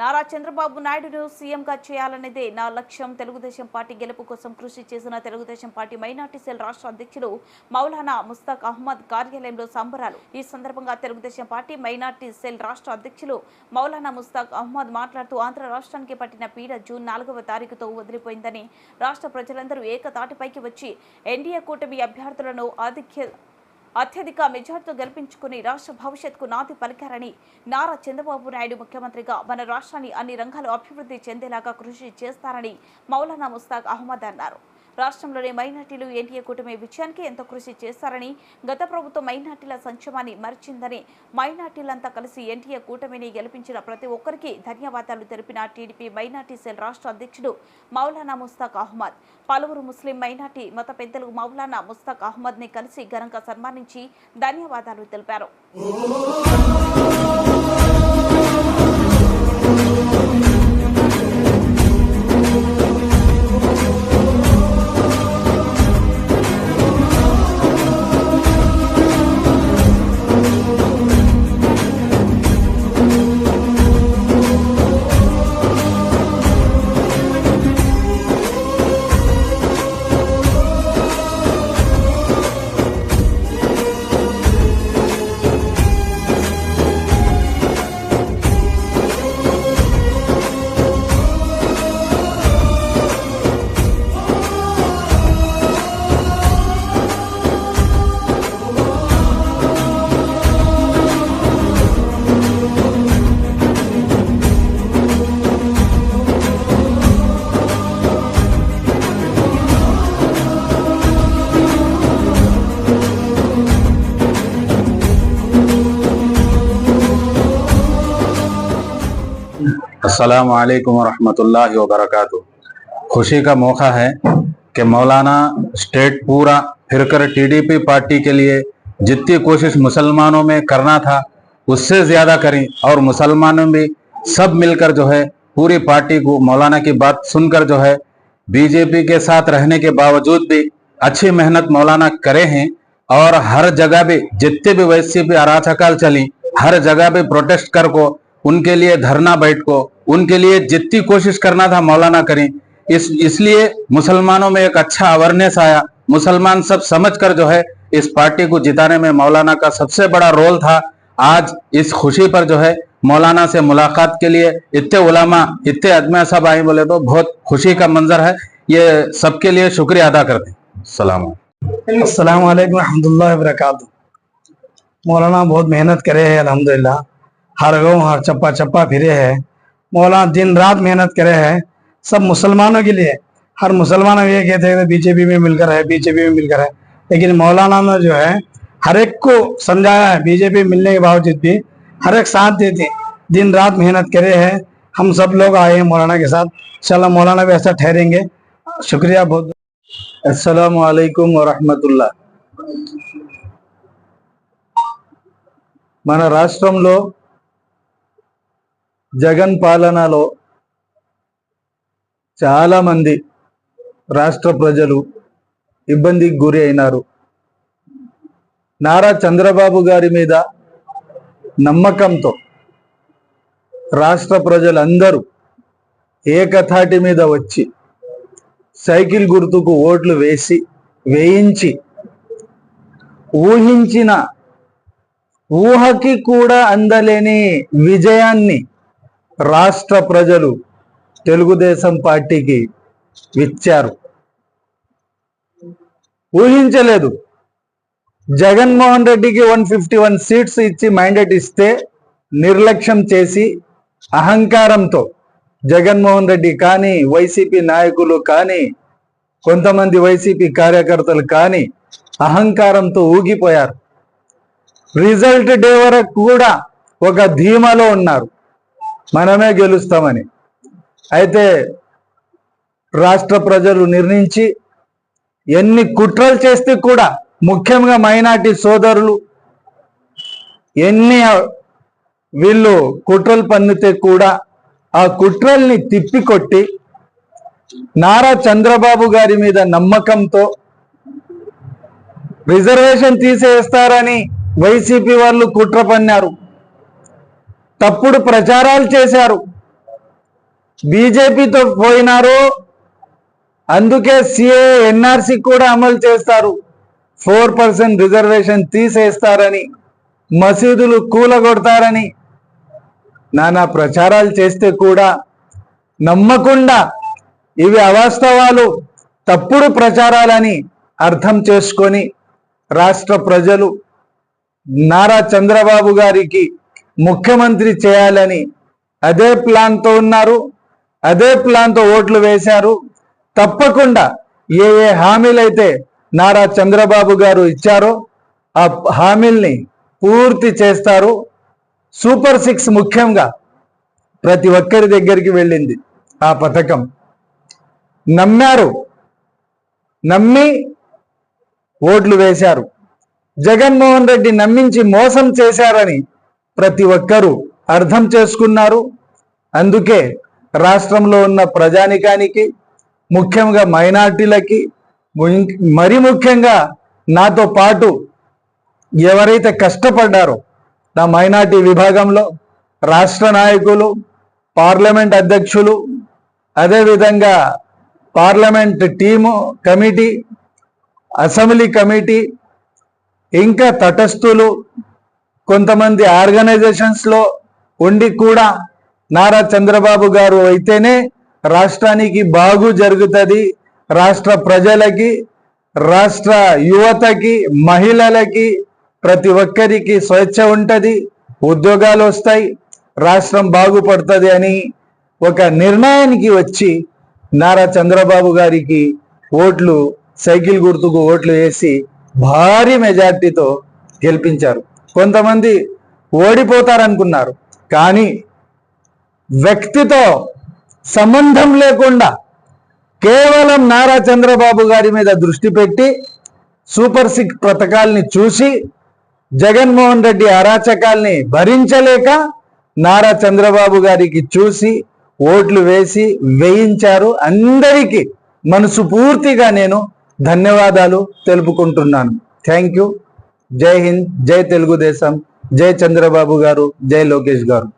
నారా చంద్రబాబు నాయుడును సీఎంగా చేయాలనేదే నా లక్ష్యం. తెలుగుదేశం పార్టీ గెలుపు కోసం కృషి చేసిన తెలుగుదేశం పార్టీ మైనార్టీ సెల్ రాష్ట్ర అధ్యక్షుడు మౌలానా ముస్తాక్ అహ్మద్ కార్యాలయంలో సంబరాలు. ఈ సందర్భంగా తెలుగుదేశం పార్టీ మైనార్టీ సెల్ రాష్ట్ర అధ్యక్షులు మౌలానా ముస్తాక్ అహ్మద్ మాట్లాడుతూ ఆంధ్ర రాష్ట్రానికి పట్టిన పీడ జూన్ నాలుగవ తారీఖుతో వదిలిపోయిందని రాష్ట్ర ప్రజలందరూ ఏకతాటిపైకి వచ్చి ఎన్డీఏ కూటమి అభ్యర్థులను ఆధిక్య అత్యధిక మెజార్టీతో గెలిపించుకుని రాష్ట్ర భవిష్యత్కు నాంది పలికారని నారా చంద్రబాబు నాయుడు ముఖ్యమంత్రిగా మన రాష్ట్రాన్ని అన్ని రంగాలు అభివృద్ధి చెందేలాగా కృషి చేస్తారని మౌలానా ముస్తాక్ అహ్మద్ అన్నారు. రాష్ట్రంలోని మైనార్టీలు ఎన్డీఏ కూటమి విజయానికి ఎంతో కృషి చేస్తారని గత ప్రభుత్వం మైనార్టీల సంక్షేమాన్ని మరిచిందని మైనార్టీలంతా కలిసి ఎన్డీఏ కూటమిని గెలిపించిన ప్రతి ఒక్కరికి ధన్యవాదాలు తెలిపిన టీడీపీ మైనార్టీ సెల్ రాష్ట్ర అధ్యక్షుడు మౌలానా ముస్తాక్ అహ్మద్. పలువురు ముస్లిం మైనార్టీ మత పెద్దలు మౌలానా ముస్తాక్ అహ్మద్ని కలిసి ఘనంగా సన్మానించి ధన్యవాదాలు తెలిపారు. अस्सलाम वालेकुम रहमतुल्लाहि व बरकातुहू खुशी का मौका है कि मौलाना स्टेट पूरा फिरकर टीडीपी पार्टी के लिए जितनी कोशिश मुसलमानों में करना था, उससे ज़्यादा करी और मुसलमानों भी सब मिलकर जो है पूरी पार्टी को मौलाना की बात सुनकर जो है बीजेपी के साथ रहने के बावजूद भी अच्छी मेहनत मौलाना करे हैं और हर जगह भी जितने भी वैसी भी अराचकाल चली, हर जगह भी प्रोटेस्ट कर को उनके लिए धरना बैठ को, उनके लिए जितनी कोशिश करना था मौलाना करें। इस, इसलिए मुसलमानों में एक अच्छा अवेयरनेस आया। मुसलमान सब समझकर जो है, इस पार्टी को जिताने में मौलाना का सबसे बड़ा रोल था। आज इस खुशी पर जो है, मौलाना से मुलाकात के लिए इतने उलामा, इतने अदमिया सब आए बोले तो बहुत खुशी का मंजर है। ये सबके लिए शुक्रिया अदा करते सलाम व मौलाना बहुत मेहनत करे है, अल्हम्दुलिल्लाह। हर गांव हर चप्पा चप्पा फिरे है मौलाना दिन रात मेहनत करे है सब मुसलमानों के लिए हर मुसलमान ये कहते हैं बीजेपी में मिलकर है बीजेपी में मिलकर है लेकिन मौलाना ने जो है हर एक को समझाया है बीजेपी मिलने के बावजूद भी हर एक साथ देते दिन रात मेहनत करे है हम सब लोग आए हैं मौलाना के साथ इंशाल्लाह मौलाना भी ऐसा ठहरेंगे शुक्रिया बहुत अस्सलाम वालेकुम వరహమతుల్లా మన రాష్ట్రంలో జగన్ పాలనలో చాలామంది రాష్ట్ర ప్రజలు ఇబ్బందికి గురి అయినారు. నారా చంద్రబాబు గారి మీద నమ్మకంతో రాష్ట్ర ప్రజలందరూ ఏకథాటి మీద వచ్చి సైకిల్ గుర్తుకు ఓట్లు వేసి వేయించి ఊహించిన ఊహకి కూడా అందలేని విజయాన్ని రాష్ట్ర ప్రజలు తెలుగుదేశం పార్టీకి ఇచ్చారు. ఊహించలేదు. జగన్మోహన్ రెడ్డికి వన్ ఫిఫ్టీ వన్ సీట్స్ ఇచ్చి మ్యాండేట్ ఇస్తే నిర్లక్ష్యం చేసి అహంకారంతో జగన్మోహన్ రెడ్డి కానీ వైసీపీ నాయకులు కానీ కొంతమంది వైసీపీ కార్యకర్తలు కానీ అహంకారంతో ఊగిపోయారు. రిజల్ట్ డే వరకు కూడా ఒక ధీమాలో ఉన్నారు. మనమే గెలుస్తామని. అయితే రాష్ట్ర ప్రజలు నిర్ణయించి ఎన్ని కుట్రలు చేస్తే కూడా ముఖ్యంగా మైనార్టీ సోదరులు ఎన్ని వీళ్ళు కుట్రలు పన్నితే కూడా ఆ కుట్రల్ని తిప్పికొట్టి నారా చంద్రబాబు గారి మీద నమ్మకంతో రిజర్వేషన్ తీసేస్తారని వైసీపీ వాళ్ళు కుట్ర పన్నారు. తప్పుడు ప్రచారాలు చేశారు. బీజేపీతో పోయినారు. అందుకే సిఏ ఎన్ఆర్సి కూడా అమలు చేస్తారు. ఫోర్ పర్సెంట్ రిజర్వేషన్ తీసేస్తారని మసీదులు కూలగొడతారని నానా ప్రచారాలు చేస్తే కూడా నమ్మకుండా ఇవి అవాస్తవాలు తప్పుడు ప్రచారాలని అర్థం చేసుకొని రాష్ట్ర ప్రజలు నారా చంద్రబాబు గారికి ముఖ్యమంత్రి చేయాలని అదే ప్లాన్తో ఉన్నారు అదే ప్లాన్తో ఓట్లు వేశారు. తప్పకుండా ఏ ఏ హామీలైతే నారా చంద్రబాబు గారు ఇచ్చారో ఆ హామీల్ని పూర్తి చేస్తారు. సూపర్ సిక్స్ ముఖ్యంగా ప్రతి ఒక్కరి దగ్గరికి వెళ్ళింది ఆ పథకం. నమ్మారు నమ్మి ఓట్లు వేశారు. జగన్మోహన్ రెడ్డి నమ్మించి మోసం చేశారని ప్రతి ఒక్కరూ అర్థం చేసుకున్నారు. అందుకే రాష్ట్రంలో ఉన్న ప్రజానికానికి ముఖ్యంగా మైనార్టీలకి మరి ముఖ్యంగా నాతో పాటు ఎవరైతే కష్టపడ్డారో నా మైనార్టీ విభాగంలో రాష్ట్ర నాయకులు పార్లమెంట్ అధ్యక్షులు అదేవిధంగా parliament team committee assembly committee ఇంకా తటస్థులు కొంతమంది ఆర్గనైజేషన్స్లో ఉండి కూడా నారా చంద్రబాబు గారు అయితేనే రాష్ట్రానికి బాగు జరుగుతుంది. రాష్ట్ర ప్రజలకి రాష్ట్ర యువతకి మహిళలకి ప్రతి ఒక్కరికి స్వేచ్ఛ ఉంటుంది. ఉద్యోగాలు వస్తాయి. రాష్ట్రం బాగుపడుతుంది అని ఒక నిర్ణయానికి వచ్చి నారా చంద్రబాబు గారికి ఓట్లు సైకిల్ గుర్తుకు ఓట్లు వేసి భారీ మెజార్టీతో గెలిపించారు. కొంతమంది ఓడిపోతారనుకున్నారు. కానీ వ్యక్తితో సంబంధం లేకుండా కేవలం నారా చంద్రబాబు గారి మీద దృష్టి పెట్టి సూపర్ సిక్స్ పథకాల్ని చూసి జగన్మోహన్ రెడ్డి అరాచకాల్ని భరించలేక నారా చంద్రబాబు గారికి చూసి ఓట్లు వేసి వేయించారు. అందరికీ మనసు పూర్తిగా నేను ధన్యవాదాలు తెలుపుకుంటున్నాను. Thank you. జై హింద్ జై తెలుగుదేశం జై చంద్రబాబు గారు జై లోకేష్ గారు